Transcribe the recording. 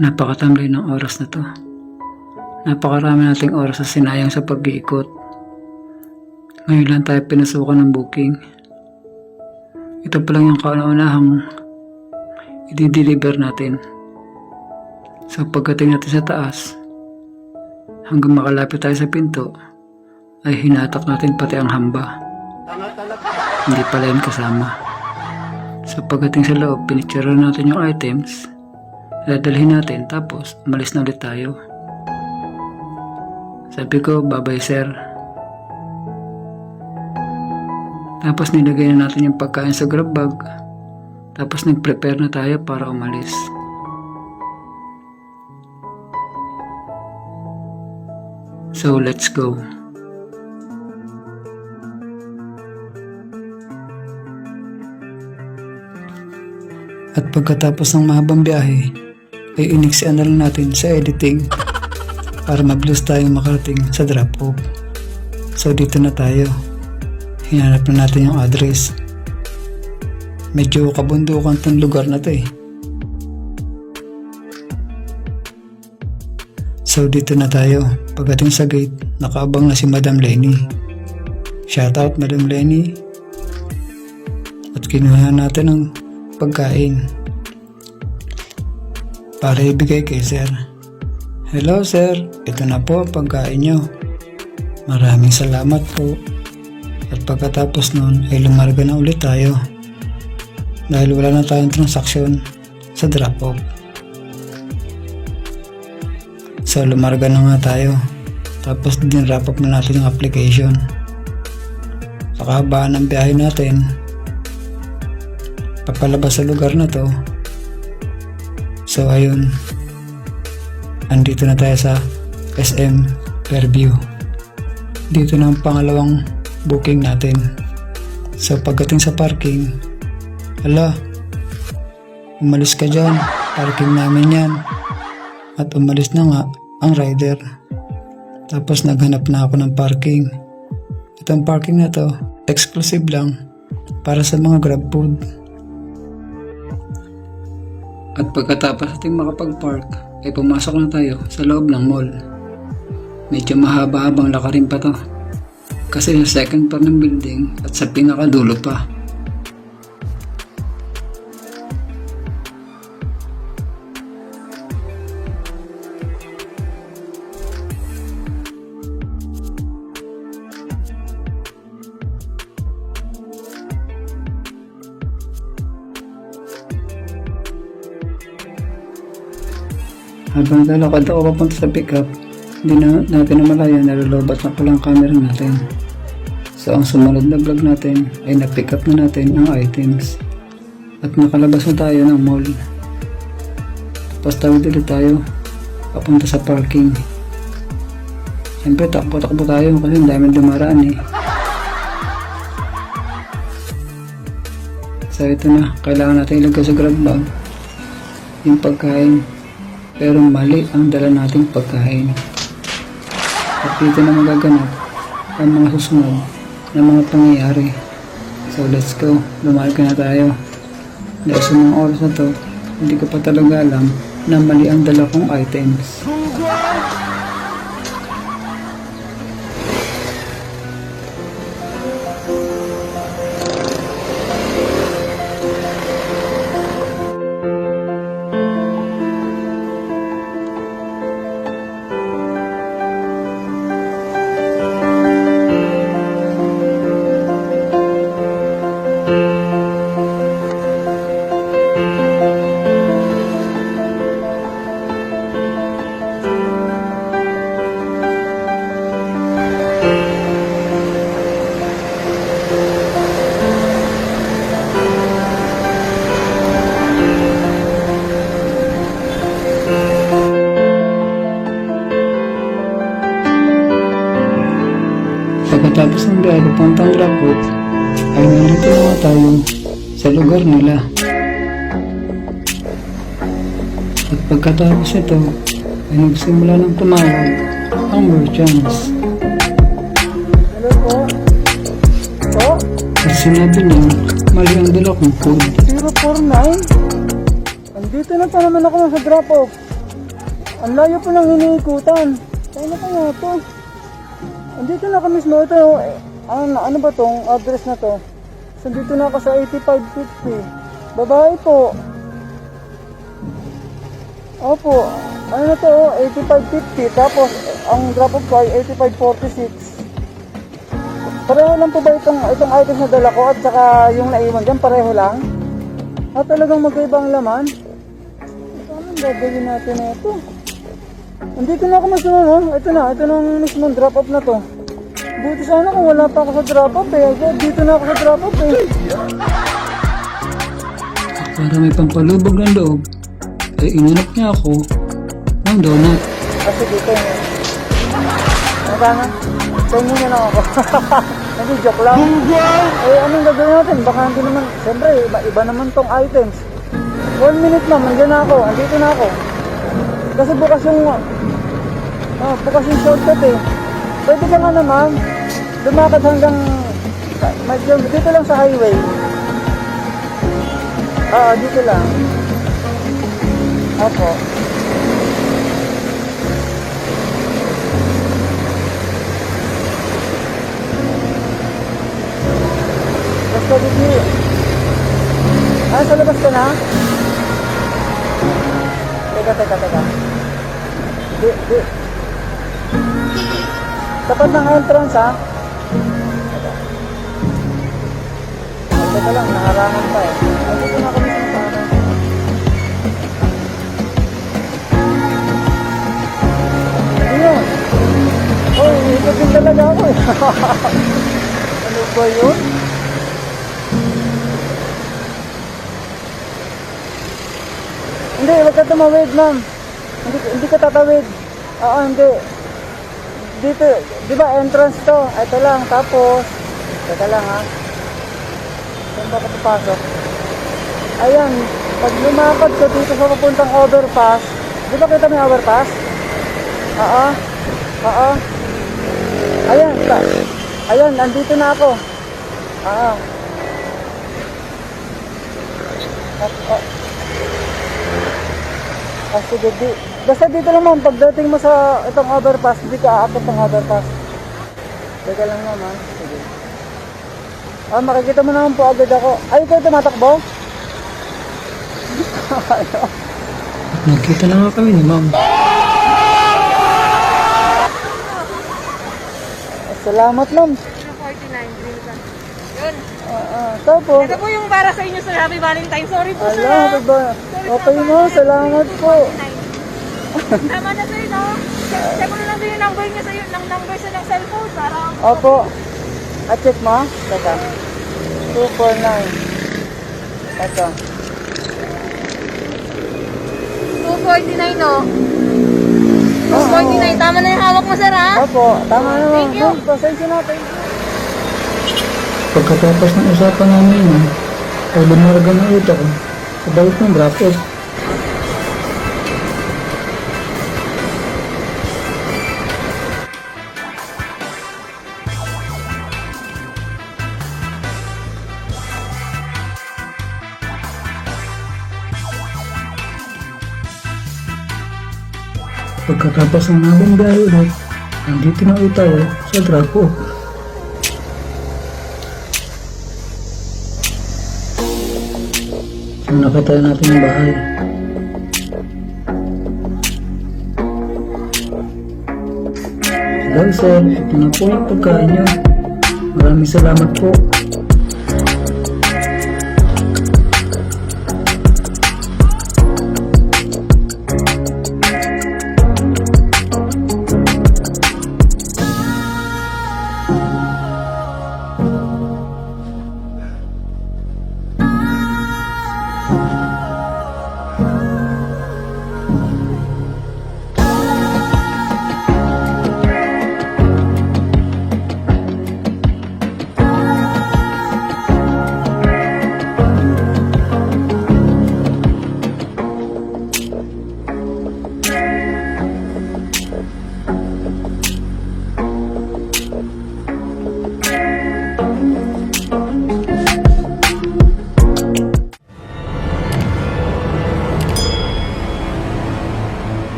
Napakatamlay ng oras na to. Napakarami nating oras na sinayang sa pag-iikot. Ngayon lang tayo pinasukan ng booking. Ito pa lang yung kauna-unahang i-deliver natin. So pagdating natin sa taas, hanggang makalapit tayo sa pinto, ay hinatak natin pati ang hamba. Hindi pala yun kasama. So pagdating sa loob, pinicture natin yung items, dadalhin natin, tapos umalis na ulit tayo. Sabi ko, babay sir. Tapos nilagay na natin yung pagkain sa grab bag. Tapos nag-prepare na tayo para umalis. So let's go. At pagkatapos ng mahabang biyahe, ay iniksian na lang natin sa editing para mabilis tayong makarating sa drop off. So dito na tayo. Hinanap na natin yung address. Medyo kabundukan tong lugar na to eh. So dito na tayo. Pagdating sa gate, nakaabang na si Madam Lenny. Shoutout Madam Lenny. At kinuha natin ng pagkain. Para ibigay kay Sir. Hello Sir, ito na po ang pagkain nyo. Maraming salamat po. At pagkatapos nun ay lumarga na ulit tayo. Dahil wala na tayong transaksyon sa drop-off. So lumarga na nga tayo. Tapos din wrap up na natin yung application. Sa kahabaan ng biyahe natin, papalabas sa lugar na to. So ayun, andito na tayo sa SM Fairview. Dito na ang pangalawang booking natin. So pagdating sa parking, ala, umalis ka dyan, parking namin yan. At umalis na nga ang rider. Tapos naghanap na ako ng parking. Itong parking na to, exclusive lang para sa mga grab food. At pagkatapos natin makapag-park, ay pumasok na tayo sa loob ng mall. Medyo mahaba-habang lakarin pa to. Kasi sa second floor ng building at sa pinakadulo pa. Habang lalakad ako papunta sa pickup, hindi na natin na lulubat na pala ang camera natin. So ang sumunod na vlog natin ay na-pick up na natin ang items. At nakalabas na tayo ng mall. Tapos tawid ulit tayo papunta sa parking. Siyempre takbo-takbo tayo kasi ang daming dumaraan eh. So ito na, kailangan natin ilagay sa grab bag yung pagkain pero mali ang dala nating pagkain. At dito na magaganap ang mga susunod na mga pangyayari. So let's go, lumalaki na tayo. Dahil sa mga oras na to, hindi ko pa talaga alam na mali ang dala kong items. Pagkatapos ng biyahe papuntang Lapot, ay nandito na nga tayo sa lugar nila. At pagkatapos ito, ay nagsimula ng tumawag ang merchants. Hello po. Po? At sinabi niya, mali ang dala kong food. 049? Andito na pa naman ako sa drop-off. Ang layo po ng iniikutan. Ano kaya to? Andito na kami mismo. Ito, eh, ano, ano ba tong address na to? So, dito na ako sa 8550. Babae po. Opo. Ano na to? oh, 8550. Tapos, ang drop off ko ay 8546. Pareho lang po ba itong, itong items na dala ko at saka yung naiwan dyan? Pareho lang? At talagang magkaiba ang laman? Anong gagawin natin na ito? Andito na ako masunod, oh. Ito na, ito na ang mismong drop off na to. Buti sana kung wala pa ako sa drop off eh. Dito na ako sa drop off eh. Para may pampalubog ng loob, ay inanap niya ako ng donut. Kasi dito yun. Ano ba nga? Niya lang ako. Hindi, joke lang. Eh, anong gagawin natin? Baka hindi naman, siyempre, iba, iba naman tong items. One minute ma'am, nandiyan na ako. Andito na ako. Kasi bukas yung, ah, bukas yung shortcut eh. Pwede ka nga naman, lumakad hanggang, medyo, dito lang sa highway. Oo, dito lang. Opo. Basta dito. Ah, sa labas ka na? Teka, teka, teka. Tapat ng entrance, ha? Ah, Teka lang, nakarangan pa eh. Na kami sa. Oh, ikot din talaga ako eh. ano ba yun? Hindi, wag ka tumawid, ma'am. Hindi, hindi ka tatawid. Oo, hindi. Dito, di ba entrance to? Ito lang, tapos, teka lang ha. Saan ba ka papasok? Ayan, pag lumakad ka dito sa papuntang overpass, di ba kita may overpass? Oo, oo. Ayan, ba? Ayan, nandito na ako. Oo. At, oh. Ah, sige, di. Basta dito lang ma'am, pagdating mo sa itong overpass, hindi ka aakit ng overpass. Teka lang naman. Sige. Ah, makikita mo naman po agad ako. Ay, ikaw tumatakbo? Nagkita na nga kami ni ma'am. Ah, Salamat ma'am. 49 green ka. Yun. Ah, ah, tapos, Ito po yung para sa inyo sa Happy Valentine's. Sorry po ala, ah. happy ba? Okay mo, salamat po. Tama na sir, no? Check, mo na lang din yung number niya sa ng number sa ng cellphone para Opo. At check mo? Teka. 249. Ito. 249 no. Oo. 249 tama na yung hawak mo sir ha. Opo, tama naman. Thank you. Pasensya na, thank you. Pagkatapos ng usapan namin yun, ay lumaragan ng utak ko sa balik ng drop Pagkatapos ng nabang biyahe ulit, nandito na ulit tayo sa off. So, nakita natin yung bahay. Guys, sir, ito na po yung pagkain nyo. Maraming salamat po.